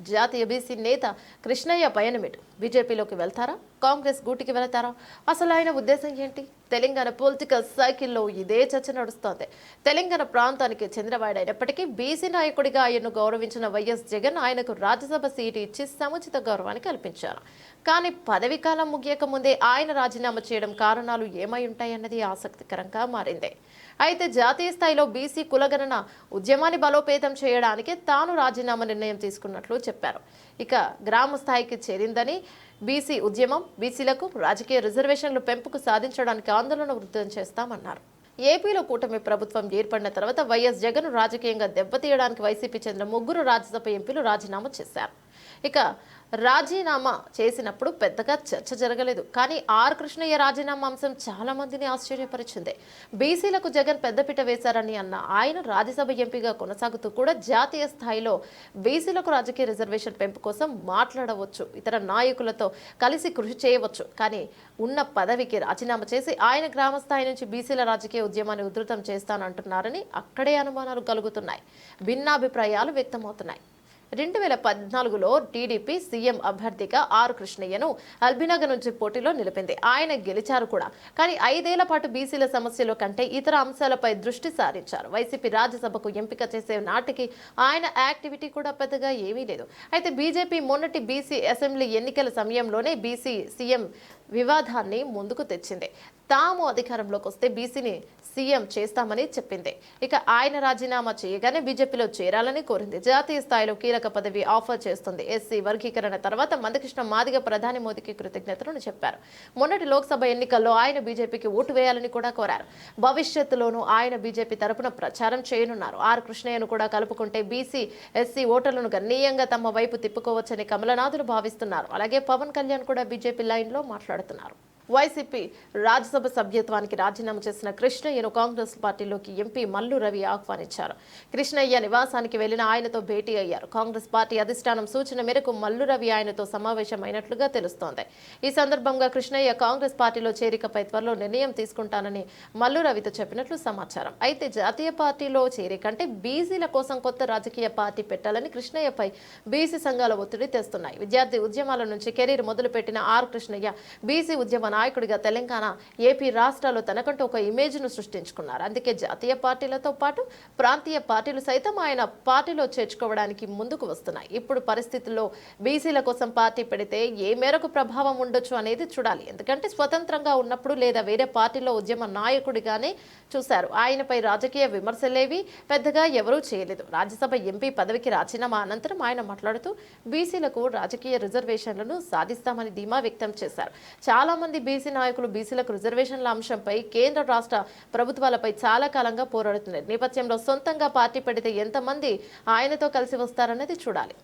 జాతీయ బీసీ నేత కృష్ణయ్య పయనమిటు. బీజేపీలోకి వెళ్తారా? కాంగ్రెస్ గూటికి వెళతారా? అసలు ఆయన ఉద్దేశం ఏంటి? తెలంగాణ పొలిటికల్ సైకిల్లో ఇదే చర్చ నడుస్తోంది. తెలంగాణ ప్రాంతానికి చెందినవాడైనప్పటికీ బీసీ నాయకుడిగా ఆయన్ను గౌరవించిన వైఎస్ జగన్ ఆయనకు రాజ్యసభ సీటు ఇచ్చి సముచిత గౌరవాన్ని కల్పించారు. కానీ పదవీకాలం ముగియక ముందే ఆయన రాజీనామా చేయడం కారణాలు ఏమై ఉంటాయన్నది ఆసక్తికరంగా మారింది. అయితే జాతీయ స్థాయిలో బీసీ కులగణన ఉద్యమాన్ని బలోపేతం చేయడానికి తాను రాజీనామా నిర్ణయం తీసుకున్నట్లు చెప్పారు. ఇక గ్రామ స్థాయికి చేరిందని బీసీ ఉద్యమం బీసీలకు రాజకీయ రిజర్వేషన్లు పెంపుకు సాధించడానికి ఆందోళన వృద్ధం చేస్తామన్నారు. ఏపీలో కూటమి ప్రభుత్వం ఏర్పడిన తర్వాత వైఎస్ జగన్ రాజకీయంగా దెబ్బతీయడానికి వైసీపీ చెందిన ముగ్గురు రాజ్యసభ ఎంపీలు రాజీనామా చేశారు. ఇక రాజీనామా చేసినప్పుడు పెద్దగా చర్చ జరగలేదు. కానీ ఆర్ కృష్ణయ్య రాజీనామా అంశం చాలా మందిని ఆశ్చర్యపరిచింది. బీసీలకు జగన్ పెద్దపీట వేశారని అన్న ఆయన రాజ్యసభ ఎంపీగా కొనసాగుతూ కూడా జాతీయ స్థాయిలో బీసీలకు రాజకీయ రిజర్వేషన్ పెంపు కోసం మాట్లాడవచ్చు. ఇతర నాయకులతో కలిసి కృషి చేయవచ్చు. కానీ ఉన్న పదవికి రాజీనామా చేసి ఆయన గ్రామ స్థాయి నుంచి బీసీల రాజకీయ ఉద్యమాన్ని ఉధృతం చేస్తానంటున్నారని అక్కడే అనుమానాలు కలుగుతున్నాయి. భిన్నాభిప్రాయాలు వ్యక్తమవుతున్నాయి. రెండు వేల పద్నాలుగులో టీడీపీ సీఎం అభ్యర్థిగా ఆర్ కృష్ణయ్యను అల్బినగర్ నుంచి పోటీలో నిలిపింది. ఆయన గెలిచారు కూడా. కానీ ఐదేళ్ళ పాటు బీసీల సమస్యల కంటే ఇతర అంశాలపై దృష్టి సారించారు. వైసీపీ రాజ్యసభకు ఎంపిక చేసే నాటికి ఆయన యాక్టివిటీ కూడా పెద్దగా ఏమీ లేదు. అయితే బీజేపీ మొన్నటి బీసీ అసెంబ్లీ ఎన్నికల సమయంలోనే బీసీ సీఎం వివాదాన్ని ముందుకు తెచ్చింది. తాము అధికారంలోకి వస్తే బీసీని సీఎం చేస్తామని చెప్పింది. ఇక ఆయన రాజీనామా చేయగానే బీజేపీలో చేరాలని కోరింది. జాతీయ స్థాయిలో కీలక పదవి ఆఫర్ చేస్తుంది. ఎస్సీ వర్గీకరణ తర్వాత మందకృష్ణ మాదిగ ప్రధాని మోదీకి కృతజ్ఞతలను చెప్పారు. మొన్నటి లోక్సభ ఎన్నికల్లో ఆయన బీజేపీకి ఓటు వేయాలని కూడా కోరారు. భవిష్యత్తులోనూ ఆయన బీజేపీ తరపున ప్రచారం చేయనున్నారు. ఆర్ కృష్ణయ్యను కూడా కలుపుకుంటే బీసీ ఎస్సీ ఓటర్లను గణనీయంగా తమ వైపు తిప్పుకోవచ్చని కమలనాథులు భావిస్తున్నారు. అలాగే పవన్ కళ్యాణ్ కూడా బీజేపీ లైన్లో మాట్లాడుతున్నారు. వైసీపీ రాజ్యసభ సభ్యత్వానికి రాజీనామా చేసిన కృష్ణయ్యను కాంగ్రెస్ పార్టీలోకి ఎంపీ మల్లు రవి ఆహ్వానించారు. కృష్ణయ్య నివాసానికి వెళ్ళిన ఆయనతో భేటీ అయ్యారు. కాంగ్రెస్ పార్టీ అధిష్టానం సూచన మేరకు మల్లు రవి ఆయనతో సమావేశమైనట్లుగా తెలుస్తోంది. ఈ సందర్భంగా కృష్ణయ్య కాంగ్రెస్ పార్టీలో చేరికపై త్వరలో నిర్ణయం తీసుకుంటానని మల్లు రవితో చెప్పినట్లు సమాచారం. అయితే జాతీయ పార్టీలో చేరికంటే బీసీల కోసం కొత్త రాజకీయ పార్టీ పెట్టాలని కృష్ణయ్యపై బీసీ సంఘాల ఒత్తిడి తెస్తున్నాయి. విద్యార్థి ఉద్యమాల నుంచి కెరీర్ మొదలుపెట్టిన ఆర్ కృష్ణయ్య బీసీ ఉద్యమం నాయకుడిగా తెలంగాణ ఏపీ రాష్ట్రాల్లో తనకంటూ ఒక ఇమేజ్ను సృష్టించుకున్నారు. అందుకే జాతీయ పార్టీలతో పాటు ప్రాంతీయ పార్టీలు సైతం ఆయన పార్టీలో చేర్చుకోవడానికి ముందుకు వస్తున్నాయి. ఇప్పుడు పరిస్థితుల్లో బీసీల కోసం పార్టీ పెడితే ఏ మేరకు ప్రభావం ఉండొచ్చు అనేది చూడాలి. ఎందుకంటే స్వతంత్రంగా ఉన్నప్పుడు లేదా వేరే పార్టీలో ఉద్యమ నాయకుడిగానే చూశారు. ఆయనపై రాజకీయ విమర్శలేవి పెద్దగా ఎవరూ చేయలేదు. రాజ్యసభ ఎంపీ పదవికి రాజీనామా అనంతరం ఆయన మాట్లాడుతూ బీసీలకు రాజకీయ రిజర్వేషన్లను సాధిస్తామని ధీమా వ్యక్తం చేశారు. చాలా మంది బీసీ నాయకులు బీసీలకు రిజర్వేషన్ల అంశంపై కేంద్ర రాష్ట్ర ప్రభుత్వాలపై చాలా కాలంగా పోరాడుతున్నారు. నేపథ్యంలో సొంతంగా పార్టీ పెడితే ఎంతమంది ఆయనతో కలిసి వస్తారన్నది చూడాలి.